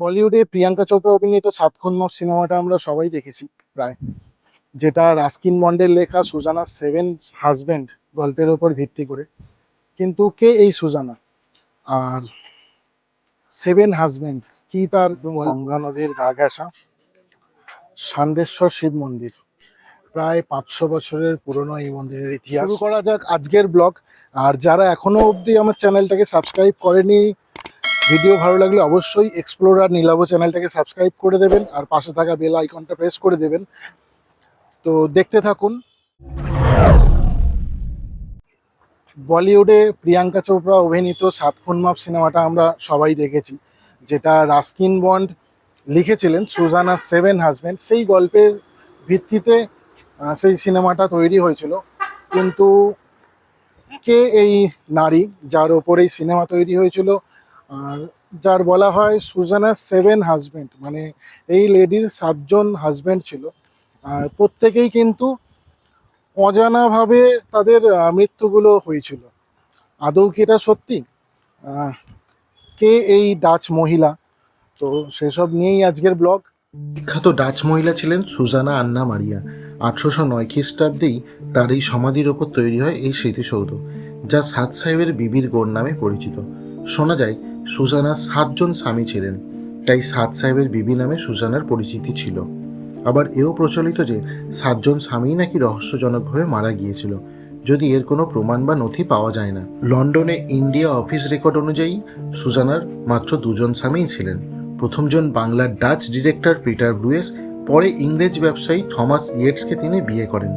বলিউডে প্রিয়াঙ্কা চোপড়া অভিনীত সাত খুন সিনেমাটা আমরা সবাই দেখেছি প্রায়। যেটা রাস্কিন বন্ডের লেখা সুজানা সেভেন হাজবেন্ড গল্পের ওপর ভিত্তি করে। কিন্তু কে এই সুজানা? আর সেভেন হাজবেন্ড কি তার গঙ্গা নদীর গা ঘেঁষা? সান্দেশ্বর শিব মন্দির। প্রায় পাঁচশো বছরের পুরনো এই মন্দিরের ইতিহাস। শুরু করা যাক আজকের ব্লগ। আর যারা এখনও অবধি আমার চ্যানেলটাকে সাবস্ক্রাইব করেনি ভিডিও ভালো লাগলে অবশ্যই এক্সপ্লোরার নীলাভ চ্যানেলটাকে সাবস্ক্রাইব করে দেবেন আর পাশে থাকা বেল আইকনটা প্রেস করে দেবেন। তো দেখতে থাকুন। বলিউডে প্রিয়াঙ্কা চোপড়া অভিনীত সাত খুন মাপ সিনেমাটা আমরা সবাই দেখেছি, যেটা রাস্কিন বন্ড লিখেছিলেন সুজানা সেভেন হাজব্যান্ড সেই গল্পের ভিত্তিতে সেই সিনেমাটা তৈরি হয়েছিল। কিন্তু কে এই নারী যার ওপর এই সিনেমা তৈরি হয়েছিল? আর যার বলা হয় সুজানা সেভেন হাজব্যান্ড মানে এই লেডির সাতজন হাজব্যান্ড ছিল। আর প্রত্যেকেই কিন্তু অজানাভাবে তাদের মৃত্যুগুলো হয়েছিল। আদৌ কি এটা সত্যি? কে এই ডাচ মহিলা? তো সেসব নিয়েই আজকের ব্লগ বিখ্যাত ডাচ মহিলা ছিলেন সুজানা আন্না মারিয়া। আঠারোশো নয় খ্রিস্টাব্দেই তার এই সমাধির ওপর তৈরি হয় এই স্মৃতিসৌধ, যা সাত সাহেবের বিবির গড় নামে পরিচিত। শোনা যায় সুজানার সাতজন স্বামী ছিলেন, তাই সাত সাহেবের বিবি নামে সুজানার পরিচিতি ছিল। আবার এও প্রচলিত যে সাতজন স্বামী নাকি রহস্যজনকভাবে মারা গিয়েছিল, যদি এর কোনো প্রমাণ বা নথি পাওয়া যায় না। লন্ডনে ইন্ডিয়া অফিস রেকর্ড অনুযায়ী সুজানার মাত্র দুজন স্বামীই ছিলেন। প্রথমজন বাংলার ডাচ ডিরেক্টর পিটার ব্লুয়েস পরে ইংরেজ ব্যবসায়ী থমাস ইয়েটসকে তিনি বিয়ে করেন।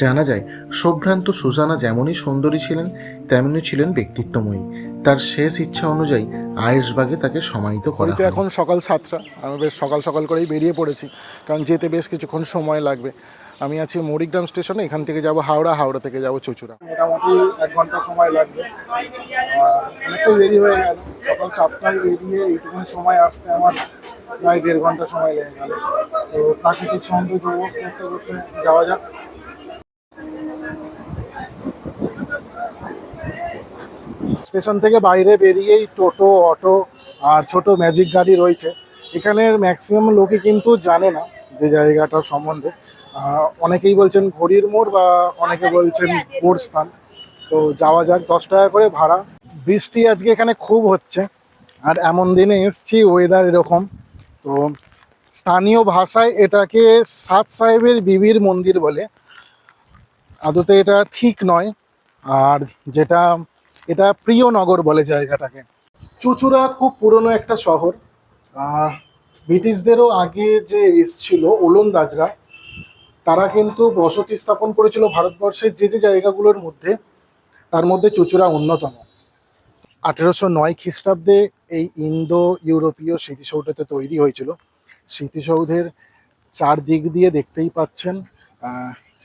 জানা যায় সম্ভ্রান্ত সুজানা যেমনই সুন্দরী ছিলেন তেমনই ছিলেন ব্যক্তিত্বময়ী। তার শেষ ইচ্ছা অনুযায়ী আয়েশবাগে তাকে সমাহিত করা এখন সকাল সাতটা। আমি বেশ সকাল সকাল করেই বেরিয়ে পড়েছি কারণ যেতে বেশ কিছুক্ষণ সময় লাগবে। আমি আছি মরিগ্রাম স্টেশনে এখান থেকে যাব হাওড়া হাওড়া থেকে যাব চুচুড়া। মোটামুটি এক ঘণ্টা সময় লাগবে। অনেকটাই দেরি হয়ে গেল। সকাল সাতটায় বেরিয়ে এইটুকুনি সময় আসতে আমার প্রায় দেড় ঘণ্টা সময় লেগে গেল। তো প্রাকৃতিক সৌন্দর্য উপভোগ করতে করতে যাওয়া যাক। স্টেশন থেকে বাইরে বেরিয়েই টোটো অটো আর ছোট ম্যাজিক গাড়ি রয়েছে। এখানের ম্যাক্সিমাম লোকে কিন্তু জানে না যে জায়গাটার সম্বন্ধে। অনেকেই বলছেন ঘড়ির মোড় বা অনেকে বলছেন বোর স্থান। তো যাওয়া যাক দশ টাকা করে ভাড়া। বৃষ্টি আজকে এখানে খুব হচ্ছে আর এমন দিনে এসছি ওয়েদার এরকম। তো স্থানীয় ভাষায় এটাকে সাত সাহেবের বিবির মন্দির বলে। আদতে এটা ঠিক নয়। আর যেটা এটা প্রিয় নগর বলে জায়গাটাকে। চুচুড়া খুব পুরনো একটা শহর। ব্রিটিশদেরও আগে যে এসছিল ওলন্দাজরা তারা কিন্তু বসতি স্থাপন করেছিল ভারতবর্ষের যে যে জায়গাগুলোর মধ্যে, তার মধ্যে চুচুড়া অন্যতম। আঠেরোশো নয় খ্রিস্টাব্দে এই ইন্দো ইউরোপীয় স্মৃতিসৌধতে তৈরি হয়েছিল। স্মৃতিসৌধের চারদিক দিয়ে দেখতেই পাচ্ছেন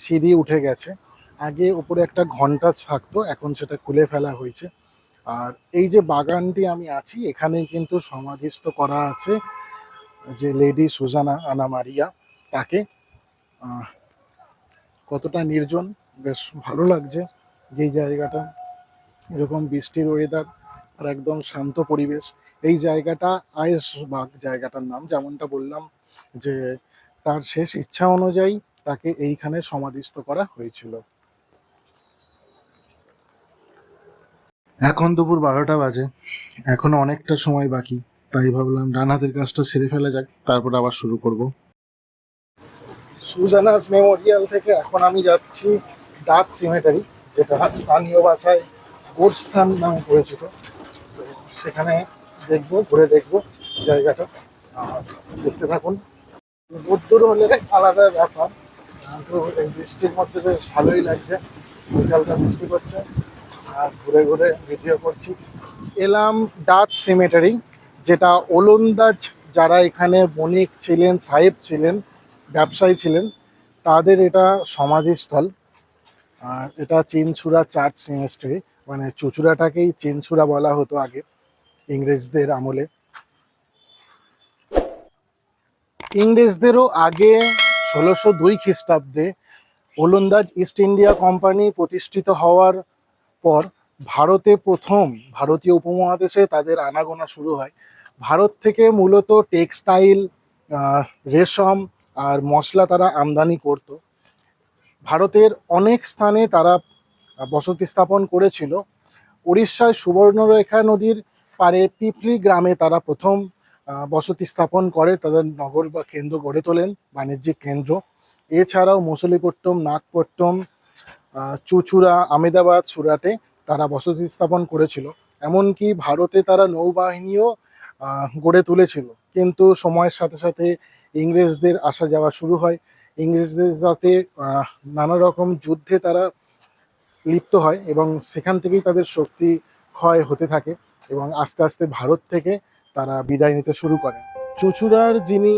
সিঁড়ি উঠে গেছে। আগে উপরে একটা ঘণ্টা থাকতো, এখন সেটা খুলে ফেলা হয়েছে। আর এই যে বাগানটি আমি আছি, এখানেই কিন্তু সমাধিস্থ করা আছে যে লেডি সুজানা আনা মারিয়া, তাকে। কতটা নির্জন, বেশ ভালো লাগছে যেই জায়গাটা। এরকম বৃষ্টির ওয়েদার আর একদম শান্ত পরিবেশ। এই জায়গাটা আয়েশবাগ জায়গাটার নাম, যেমনটা বললাম যে তার শেষ ইচ্ছা অনুযায়ী তাকে এইখানে সমাধিস্থ করা হয়েছিল। এখন দুপুর বারোটা বাজে। এখনও অনেকটা সময় বাকি। তাই ভাবলাম ডান হাতের কাজটা সেরে ফেলা যাক, তারপর আবার শুরু করব। সুজানাস মেমোরিয়াল থেকে এখন আমি যাচ্ছি ডাচ সিমেটারি যেটা স্থানীয় ভাষায় গোরস্থান নামে পরিচিত। তো সেখানে দেখব, ঘুরে দেখব জায়গাটা। দেখতে থাকুন। রোদ্দুর হলে আলাদা ব্যাপার। কিন্তু এই বৃষ্টির মধ্যে বেশ ভালোই লাগছে। বিকালটা বৃষ্টি করছে আর ঘুরে ঘুরে ভিডিও করছি। এলাম ডাচ সিমেটারি যেটা ওলন্দাজ যারা এখানে বণিক ছিলেন, সাহেব ছিলেন, ব্যবসায়ী ছিলেন, তাদের এটা সমাধিস্থল। আর এটা চিনসুরা চার্চ সিমেস্ট্রি মানে চুচুড়াটাকেই চিনসুরা বলা হতো আগে, ইংরেজদের আমলে। ইংরেজদেরও আগে ষোলোশো দুই খ্রিস্টাব্দে ওলন্দাজ ইস্ট ইন্ডিয়া কোম্পানি প্রতিষ্ঠিত হওয়ার পর ভারতে প্রথম ভারতীয় উপমহাদেশে তাদের আনাগোনা শুরু হয়। ভারত থেকে মূলত টেক্সটাইল রেশম আর মশলা তারা আমদানি করত। ভারতের অনেক স্থানে তারা বসতি স্থাপন করেছিল। উড়িষ্যায় সুবর্ণরেখা নদীর পারে পিপলি গ্রামে তারা প্রথম বসতি স্থাপন করে, তাদের নগর বা কেন্দ্র গড়ে তোলেন, বাণিজ্যিক কেন্দ্র। এছাড়াও মুসলিপট্টম, নাগপট্টম চুচুড়া আমেদাবাদ সুরাটে তারা বসতি স্থাপন করেছিল। এমনকি ভারতে তারা নৌবাহিনীও গড়ে তুলেছিল। কিন্তু সময়ের সাথে সাথে ইংরেজদের আসা যাওয়া শুরু হয়। ইংরেজদের সাথে নানা রকম যুদ্ধে তারা লিপ্ত হয় এবং সেখান থেকেই তাদের শক্তি ক্ষয় হতে থাকে এবং আস্তে আস্তে ভারত থেকে তারা বিদায় নিতে শুরু করে। চুচুড়ার যিনি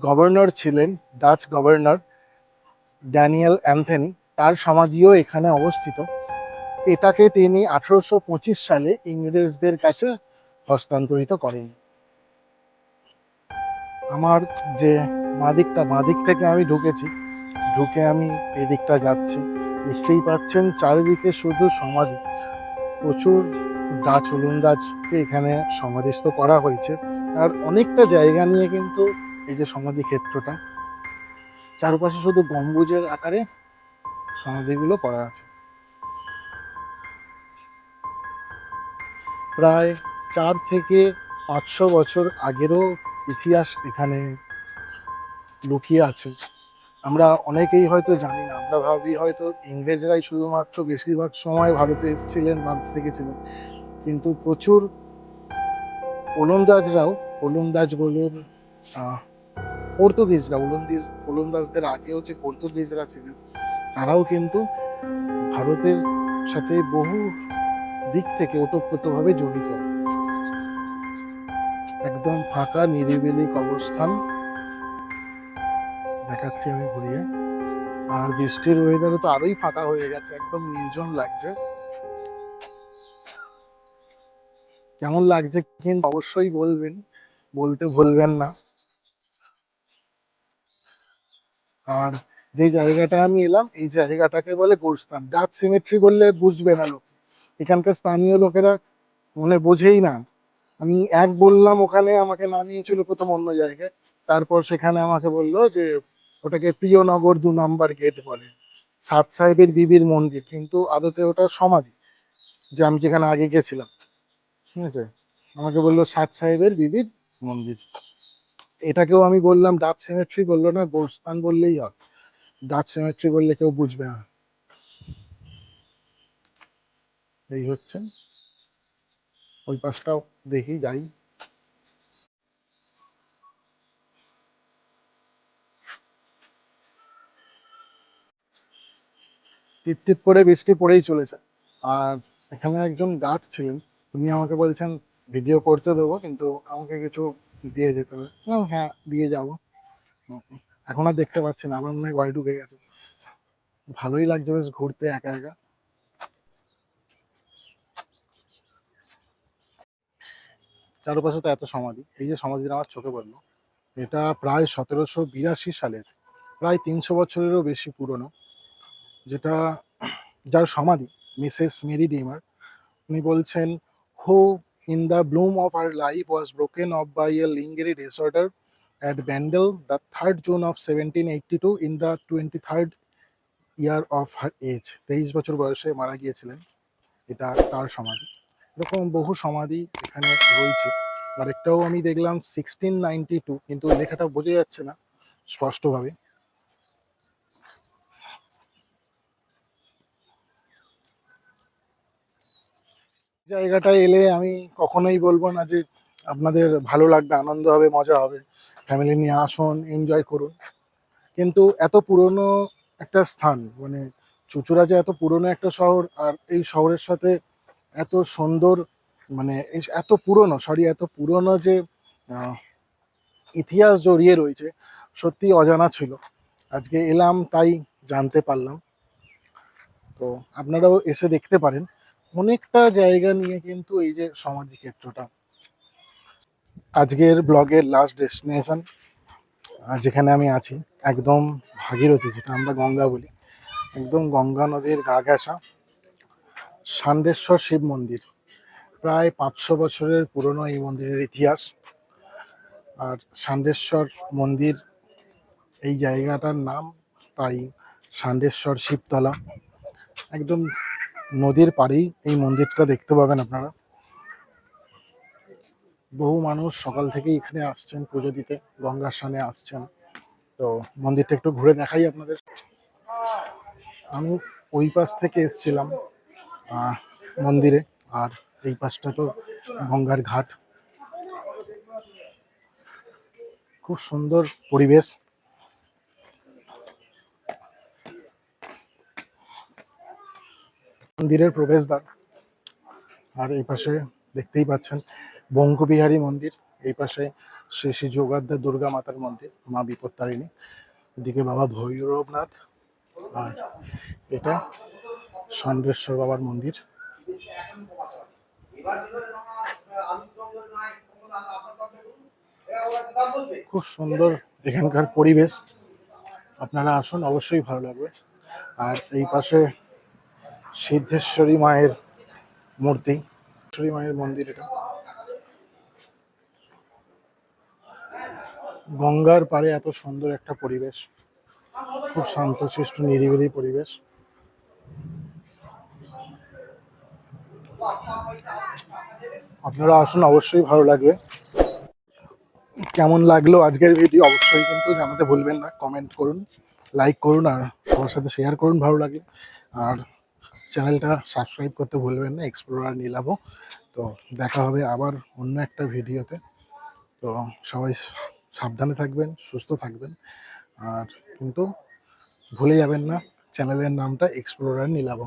গভর্নর ছিলেন, ডাচ গভর্নর ড্যানিয়েল অ্যান্থনি তার সমাধিও এখানে অবস্থিত। এটাকে তিনি আঠারোশো পঁচিশ সালে ইংরেজদের কাছে হস্তান্তরিত করেন। আমার যে বাঁদিকটা, বাঁদিক থেকে আমি ঢুকেছি, ঢুকে আমি এদিকটা যাচ্ছি। দেখতেই পাচ্ছেন চারিদিকে শুধু সমাধি। প্রচুর গাছ ওলন্দাজকে এখানে সমাধিস্থ করা হয়েছে। আর অনেকটা জায়গা নিয়ে কিন্তু এই যে সমাধি ক্ষেত্রটা, চারপাশে শুধু গম্বুজের আকারে সমাধিগুলো করা আছে। প্রায় চার থেকে পাঁচশো বছর আগেরও ইতিহাস এখানে লুকিয়ে আছে। আমরা অনেকেই হয়তো জানি না, আমরা ভাবি হয়তো ইংরেজরাই শুধুমাত্র বেশিরভাগ সময় ভারতে এসেছিলেন ভারত থেকেছিলেন। কিন্তু প্রচুর ওলন্দাজরাও, ওলন্দাজ বলুন পর্তুগিজরা, ওলন্দিজ, ওলন্দাজদের আগেও যে পর্তুগিজরা ছিলেন তারাও কিন্তু ভারতের সাথে বহু দিক থেকে ওতপ্রোতভাবে জড়িত। একদম ফাঁকা, নিরিবিলি কবরস্থান। দেখাচ্ছি আমি ঘুরিয়ে। আর বৃষ্টির ওয়েদারে তো আরোই ফাঁকা হয়ে গেছে, একদম নির্জন লাগছে। কেমন লাগছে কিন্তু অবশ্যই বলবেন, বলতে ভুলবেন না। আর যে জায়গাটা আমি এলাম, এই জায়গাটাকে বলে গোরস্থান। ডাচ সিমেট্রি বললে বুঝবে না লোক। এখানকার স্থানীয় লোকেরা মনে বোঝেই না। আমি এক বললাম, ওখানে আমাকে নামিয়েছিল প্রথম অন্য জায়গায়। তারপর সেখানে আমাকে বলল যে, ওটাকে প্রিয়নগর দু নাম্বার গেট বলে। সাত সাহেবের বিবির মন্দির, কিন্তু আদতে ওটা সমাধি, যে আমি যেখানে আগে গেছিলাম। ঠিক আছে? আমাকে বলল সাত সাহেবের বিবির মন্দির। এটাকেও আমি বললাম ডাচ সেমেট্রি বলল না, গোরস্থান বললেই হয় ডাচ সেমেট্রি বললে কেউ বুঝবে না। এই হচ্ছে। ওই পাশটাও দেখি, যাই। টিপ টিপ করে বৃষ্টি পড়েই চলেছে। আর এখানে একজন গার্ড ছিলেন। উনি আমাকে বলছেন, ভিডিও করতে দেবো, কিন্তু আমাকে কিছু দিয়ে যেতে হবে। হ্যাঁ দিয়ে যাব। এখন আর দেখতে পাচ্ছি না, আমার মনে হয় ঘরে ঢুকে গেছে। ভালোই লাগছে বেশ ঘুরতে একা একা। চারপাশে তো এত সমাধি, এই যে সমাধিটা আমার চোখে পড়ল, এটা প্রায় সতেরোশো বিরাশি সালের, প্রায় তিনশো বছরেরও বেশি পুরনো, যেটা যার সমাধি, মিসেস মেরি ডিমার, উনি বলছেন, who, in the bloom of her life was broken off by a lingering disorder third June of seventeen eighty two in the twenty third year of her age তেইশ বছর বয়সে মারা গিয়েছিলেন। এটা তার সমাধি। এরকম বহু সমাধি এখানে রয়েছে। আরেকটাও আমি দেখলাম সিক্সটিন নাইনটি টু কিন্তু লেখাটা বোঝা যাচ্ছে না স্পষ্টভাবে। জায়গাটায় এলে আমি কখনোই বলব না যে আপনাদের ভালো লাগবে, আনন্দ হবে, মজা হবে। ফ্যামিলি নিয়ে আসুন এনজয় করুন। কিন্তু এত পুরনো একটা স্থান মানে চুচুড়া যে এত পুরনো একটা শহর, আর এই শহরের সাথে এত সুন্দর মানে এত পুরনো সরি এত পুরনো যে ইতিহাস জড়িয়ে রয়েছে, সত্যি অজানা ছিল। আজকে এলাম, তাই জানতে পারলাম। তো আপনারাও এসে দেখতে পারেন। অনেকটা জায়গা নিয়ে কিন্তু এই যে সমাধি ক্ষেত্রটা আজকের ব্লগের লাস্ট ডেস্টিনেশন যেখানে আমি আছি, একদম ভাগীরথী, যেটা আমরা গঙ্গা বলি। একদম গঙ্গা নদীর গা ঘেঁষা ষান্ডেশ্বর শিব মন্দির। প্রায় পাঁচশো বছরের পুরনো এই মন্দিরের ইতিহাস। আর ষান্ডেশ্বর মন্দির, এই জায়গাটার নাম তাই ষান্ডেশ্বর শিবতলা। একদম নদীর পাড়েই এই মন্দিরটা দেখতে পাবেন আপনারা। বহু মানুষ সকাল থেকেই এখানে আসছেন, পুজো দিতে, গঙ্গার সামনে আসছেন। তো মন্দিরটা একটু ঘুরে দেখাই আপনাদের। আমি ওই পাশ থেকে এসছিলাম মন্দিরে, আর এই পাশটা তো গঙ্গার ঘাট। খুব সুন্দর পরিবেশ। মন্দিরের প্রবেশদ্বার। আর এই পাশে দেখতেই পাচ্ছেন বঙ্কবিহারী মন্দির, এই পাশে শ্রী শ্রী যোগাদ্দা দুর্গা মাতার মন্দির, মা বিপত্তারিণী। এদিকে বাবা ভৈরবনাথ, আর এটা ষণ্ডেশ্বর বাবার মন্দির। খুব সুন্দর এখানকার পরিবেশ। আপনারা আসুন, অবশ্যই ভালো লাগবে। আর এই পাশে সিদ্ধেশ্বরী মায়ের মূর্তি। মায়ের মন্দির এটা। গঙ্গার পাড়ে এত সুন্দর একটা পরিবেশ। খুব শান্ত শান্তশিষ্ট, নিরিবিলি পরিবেশ। আপনারা আসুন, অবশ্যই ভালো লাগবে। কেমন লাগল আজকের ভিডিও অবশ্যই কিন্তু জানাতে ভুলবেন না। কমেন্ট করুন লাইক করুন আর সবার সাথে শেয়ার করুন ভালো লাগলে। আর চ্যানেলটা সাবস্ক্রাইব করতে ভুলবেন না এক্সপ্লোরার নীলাবো তো দেখা হবে আবার অন্য একটা ভিডিওতে তো সবাই সাবধানে থাকবেন সুস্থ থাকবেন। আর কিন্তু ভুলে যাবেন না চ্যানেলের নামটা এক্সপ্লোরার নীলাবো।